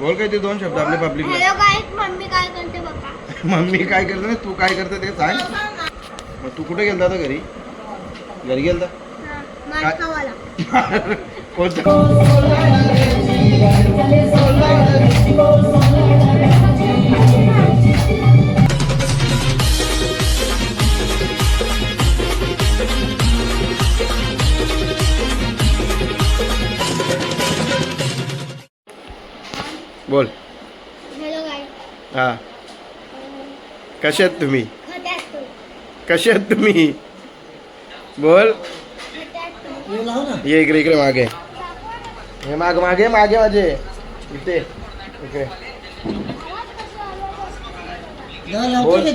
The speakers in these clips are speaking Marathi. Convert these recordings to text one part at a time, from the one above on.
बोल काय ते दोन शब्द आपले हॅलो गाईज मम्मी काय करते बघा मम्मी काय करते ना तू काय करते ते सांग मग तू कुठे गेलता आता घरी घरी गेलता मार खावाला कोणतं बोल. हॅलो हा. कसे आहेत तुम्ही? कसे आहेत तुम्ही? बोल. ये इकडे इकडे मागे. हे माग मागे मागे माझे. इथे. इकडे. बोल.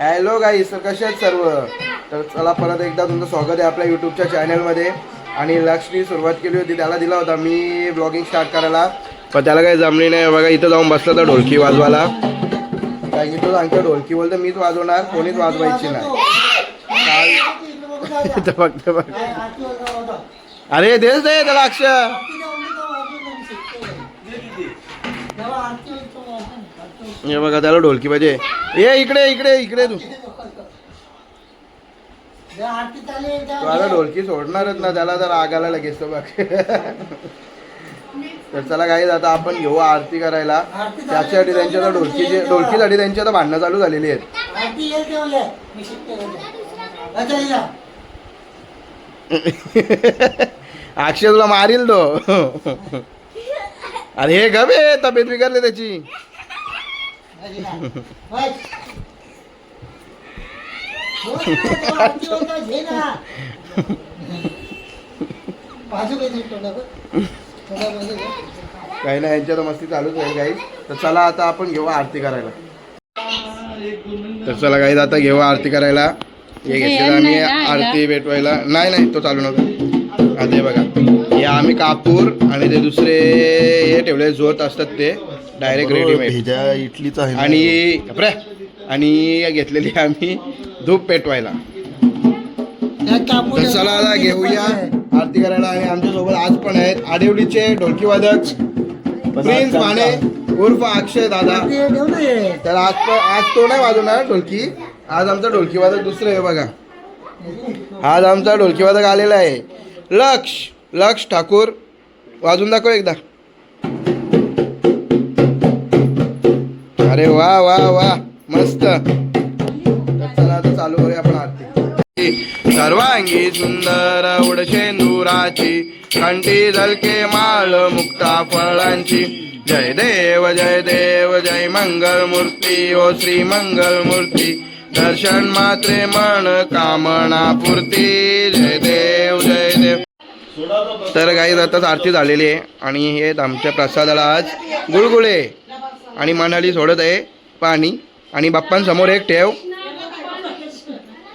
हॅलो गाईस तर कसे आहेत सर्व? तर चला परत एकदा तुमचं स्वागत आहे आपल्या यूट्यूबच्या चॅनलमध्ये आणि लक्ष्मी सुरुवात केली होती त्याला दिला होता. मी ब्लॉगिंग स्टार्ट करायला. पण त्याला काही जमली नाही. बघा इथं जाऊन बसला तर ढोलकी वाजवायला. कारण की तो सांगतो ढोलकी बोलतो मीच वाजवणार कोणीच वाजवायची नाही. फक्त अरे देच दे त्याला अक्ष हे बघा त्याला ढोलकी पाहिजे. ये इकडे इकडे इकडे तू. तू आता ढोलकी सोडणारच ना त्याला तर आगाला लगेच तो बघ. तर चला काही आता आपण घेऊ आरती करायला. त्याच्यासाठी त्यांच्या आता ढोलकीची ढोलकीसाठी त्यांची आता भांडणं चालू झालेली आहेत. अक्षय तुला मारील तो. अरे हे गबे तब्येत बिघडली त्याची. काही नाही यांच्या तर मस्ती चालूच आहे काही. तर चला आता आपण घेऊ आरती करायला. तर चला काही आता घेऊ आरती करायला. हे घेतलेलं आम्ही आरती भेटवायला. नाही नाही तो चालू नव्हता आता हे बघा. हे आम्ही कापूर आणि ते दुसरे हे ठेवले जोत असतात ते. डायरेक्ट रेडीमेड इटलीचा आहे आणि आणि घेतलेली आम्ही धूप पेटवायला. तर चला आता घेऊया. आरती करायला आणि आमच्यासोबत आज पण आहेत आडिवलीचे ढोलकी वादक प्रिन्स माने उर्फ अक्षय दादा. तर आज पण आज तो नाही वाजवणार ढोलकी आज आमचा ढोलकी वादक दुसरं आहे बघा. आज आमचा ढोलकी वादक आलेला आहे. लक्ष लक्ष ठाकूर. वाजून दाखव एकदा. अरे वा वा वा. मस्त. सर्वांगी सुंदर उडशेंदुराची कंठी झलके माळ मुक्ता फळांची. जय देव जय देव जय मंगल मूर्ती ओ श्री मंगल मूर्ती दर्शन मात्रे मन कामना पूर्ती. जय देव जय देव. तर काही आताच आरती झालेली आहे आणि हे आमच्या प्रसादाला आज गुळगुळे. आणि मनाली सोडत आहे पाणी. आणि बाप्पांसमोर एक ठेव.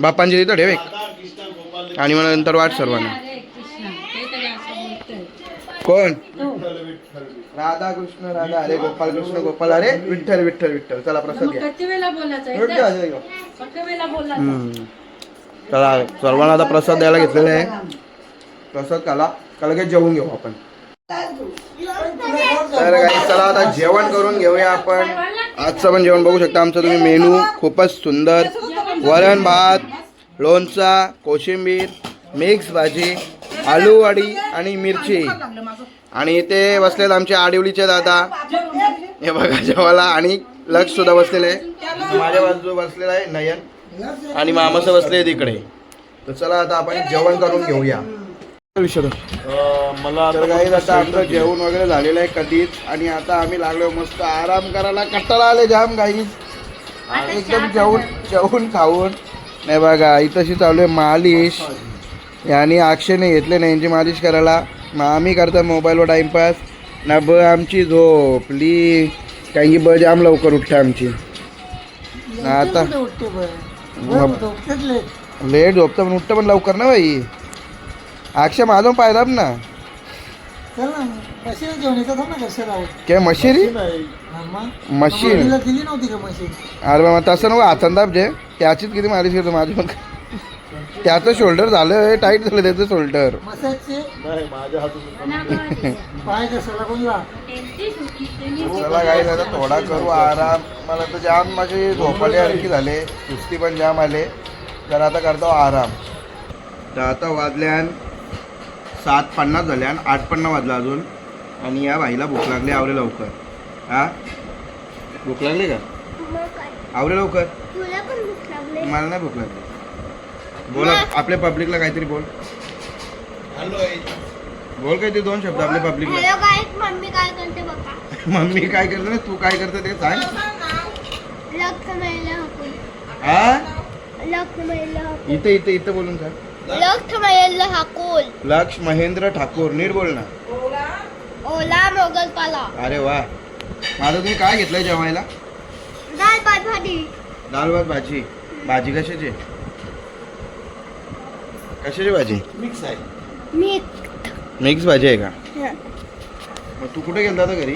बाप्पांची तिथं ठेव एक. आणि मग नंतर वाट सर्वांना. कोण? राधा कृष्ण राधा. अरे गोपाल कृष्ण गोपाल. अरे विठ्ठल विठ्ठल विठ्ठल. चला प्रसाद घ्या. चला सर्वांना आता प्रसाद द्यायला घेतलेला आहे. प्रसाद काला काला काय जेवून घेऊ आपण. तर काही चला आता जेवण करून घेऊया आपण. आजचं पण जेवण बघू शकता. आमचं तुम्ही मेनू खूपच सुंदर. वरण भात लोणचा कोशिंबीर मिक्स भाजी आलू वडी आणि मिरची. आणि इथे बसलेत आमचे आडिवलीचे दादा. हे बघा जेवायला आणि लक्ष सुद्धा बसलेले आहे. माझ्या बाजू बसलेला आहे नयन आणि मामाचं बसले तिकडे तर चला आता आपण जेवण करून घेऊया. मला तर काही आता आमचं जेवण वगैरे झालेलं आहे कधीच. आणि आता आम्ही लागलो मस्त आराम करायला. कट्टाला आले जाम काही एकदम जेवून जेवून खाऊन. नाही बघा इथंशी चालू आहे मालिश. आणि अक्षयने घेतले नाही यांची मालिश करायला. मग आम्ही करतो मोबाईलवर टाईमपास ना ब आमची झोपली कारण की ब जाम लवकर उठते आमची. आता लेट झोपतं पण उठतं पण लवकर ना बाई. अक्षय माझं पाय दाब ना काय मशिरी मशीन दिली नव्हती का मशीन? अरे मग तसं नको हातान दाबजे त्याचीच किती मालिश करतो माझी मग त्याचं शोल्डर झालं टाईट झालं त्याचं शोल्डर मसाजचे? नाही माझ्या हातून चला काही आता थोडा करू आराम. मला तर जाम माझे झोपाले आणखी झाले. सुस्ती पण जाम आले. तर आता करतो आराम. तर आता वाजल्यान सात पन्नास झाल्यान आठ पन्नास वाजला अजून. आणि या बाईला भूक लागली आवरे लवकर. हा? भूक लागली का? आवरे लवकर. मला नाही भूक लागली. बोला आपल्या पब्लिकला काहीतरी बोल. बोल काहीतरी दोन शब्द आपल्या पब्लिकला मम्मी काय करते बघा मम्मी काय करते ना तू काय करते ते सांग. हा? इथे इथे इथे बोलून सांग. लक्ष महेंद्र ठाकूर नीट बोल ना. ओला अरे वा. माझं तुम्ही काय घेतलंय जेवायला? दाल भात भाजी. दाल भात भाजी. भाजी कशाची? कशाची भाजी? मी मिक्स भाजी आहे का? मग तू कुठे गेलता आता घरी?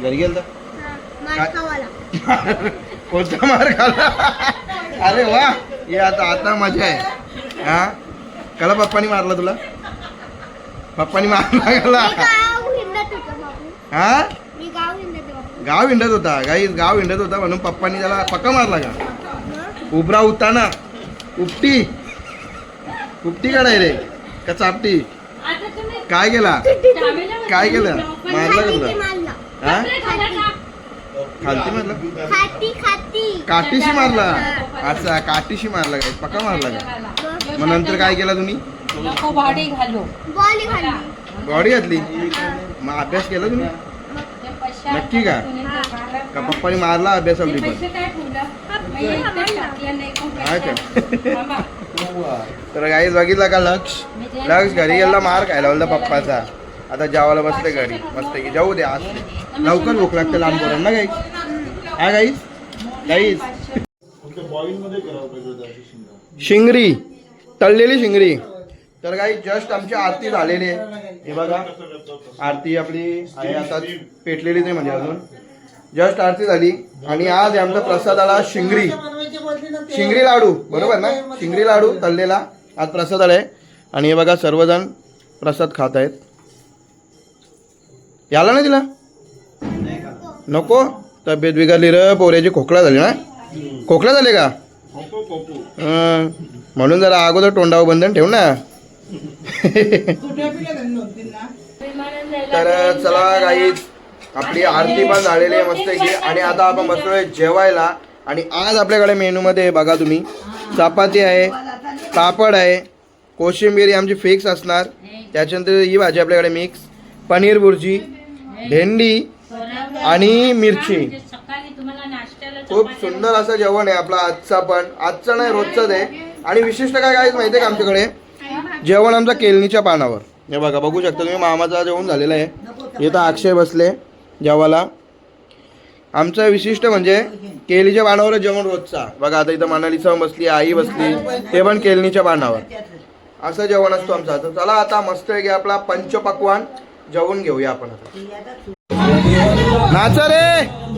घरी गेलता? मार्कावाला कोणता मार खाल्ला? अरे वा. हे आता आता मजा आहे. हा? कला पप्पानी मारला तुला? पप्पानी मारला कला मी गाव हिंडत होतो बाबू हा? मी गाव हिंडत बाबू गाव हिंडत होता. गाई गाव हिंडत होता म्हणून पप्पानी त्याला पक्का मारला का? उभरा होता ना उपटी. उपटी काढाय रे. का चापटी? काय केला? काय केलं? मारला का तुला? मारला. हा? खालती मारला? खाती खाती. काठीशी मारला. अच्छा काठीशी मारला काय पक्का मारला का? मग नंतर काय केला तुम्ही? बॉडी घातली. मग अभ्यास केला तुम्ही? नक्की का? का पप्पानी मारला अभ्यासाला पण? पैसे काय हा का? तर गाईच बघितला का लक्ष? लक्ष घरी गेला मार खायला बोलला पप्पाचा. आता जेवायला बसले घरी. मस्त की जाऊ दे आज लवकर भूक लागते लहान पोरांना गाईच हा गाईच गाईच शिंगरी. तळलेली शिंगरी. तर काही जस्ट आमची आरती झालेली आहे. हे बघा. आरती आपली आहे आता पेटलेलीच नाही म्हणजे अजून. जस्ट आरती झाली. आणि आज आहे आमचा प्रसाद आला शिंगरी. शिंगरी लाडू. बरोबर ना? शिंगरी लाडू तळलेला आज प्रसाद आलाय आणि हे बघा सर्वजण प्रसाद खात आहेत. याला ना तिला? नको. तब्येत बिघडली र पोऱ्याची खोकला झाली ना? खोकला झाले का? म्हणून जरा अगोदर तोंडावर बंधन ठेव ना. तर चला काही आपली आरती पण झालेली आहे मस्त की आणि आता आपण बसलोय जेवायला. आणि आज आपल्याकडे मेनूमध्ये बघा तुम्ही. चपाती आहे पापड आहे कोशिंबीर ही आमची फिक्स असणार. त्याच्यानंतर ही भाजी आपल्याकडे मिक्स पनीर भुर्जी भेंडी आणि मिरची. खूप सुंदर असं जेवण आहे आपला आजचा पण. आजचा नाही रोजचाच आहे. आणि विशिष्ट काय काय माहिती आहे का आमच्याकडे? जेवण आमचं केलनीच्या पानावर. हे बघा बघू शकता तुम्ही मामाचा जेवण झालेलं आहे. इथं अक्षय बसले जेवाला आमचं विशिष्ट म्हणजे केलीच्या पानावर जेवण रोजचा. बघा आता इथं मनाली सण बसली आई बसली ते पण केलनीच्या पानावर. असं जेवण असतो आमचं आता. चला आता मस्त आहे की आपला पंचपक्वान. जेवण घेऊया आपण आता. नाच रे!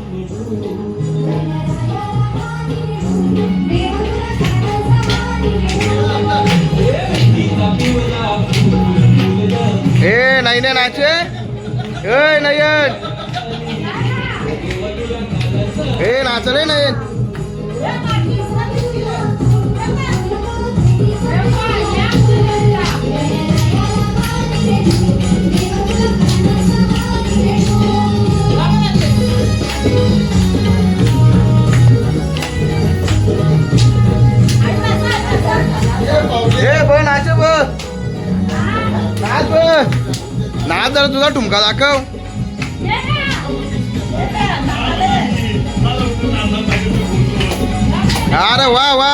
ए नाही नाही नाचे. ए नाही ए नाच रे जरा तुझा ठुमका दाखव. अरे वा वा.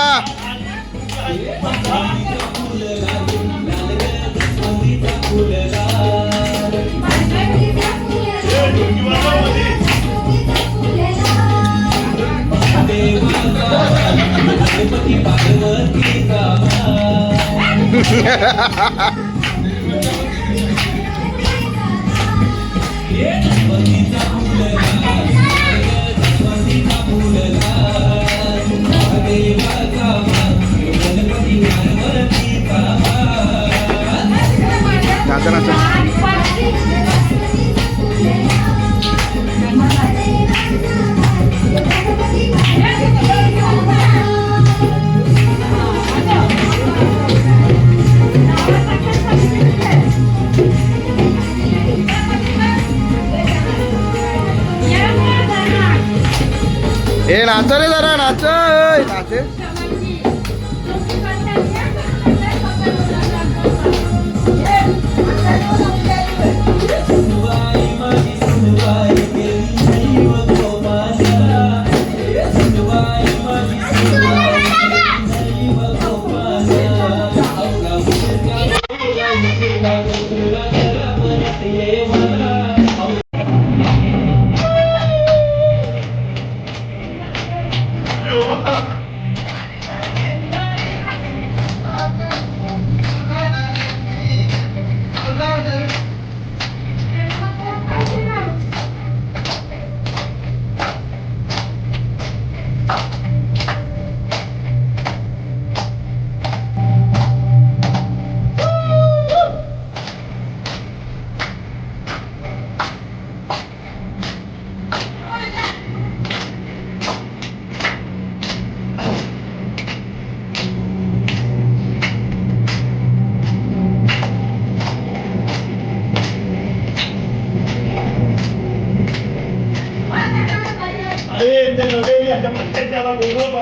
नाच रे जरा नाच ए, नाचे Jahren Europa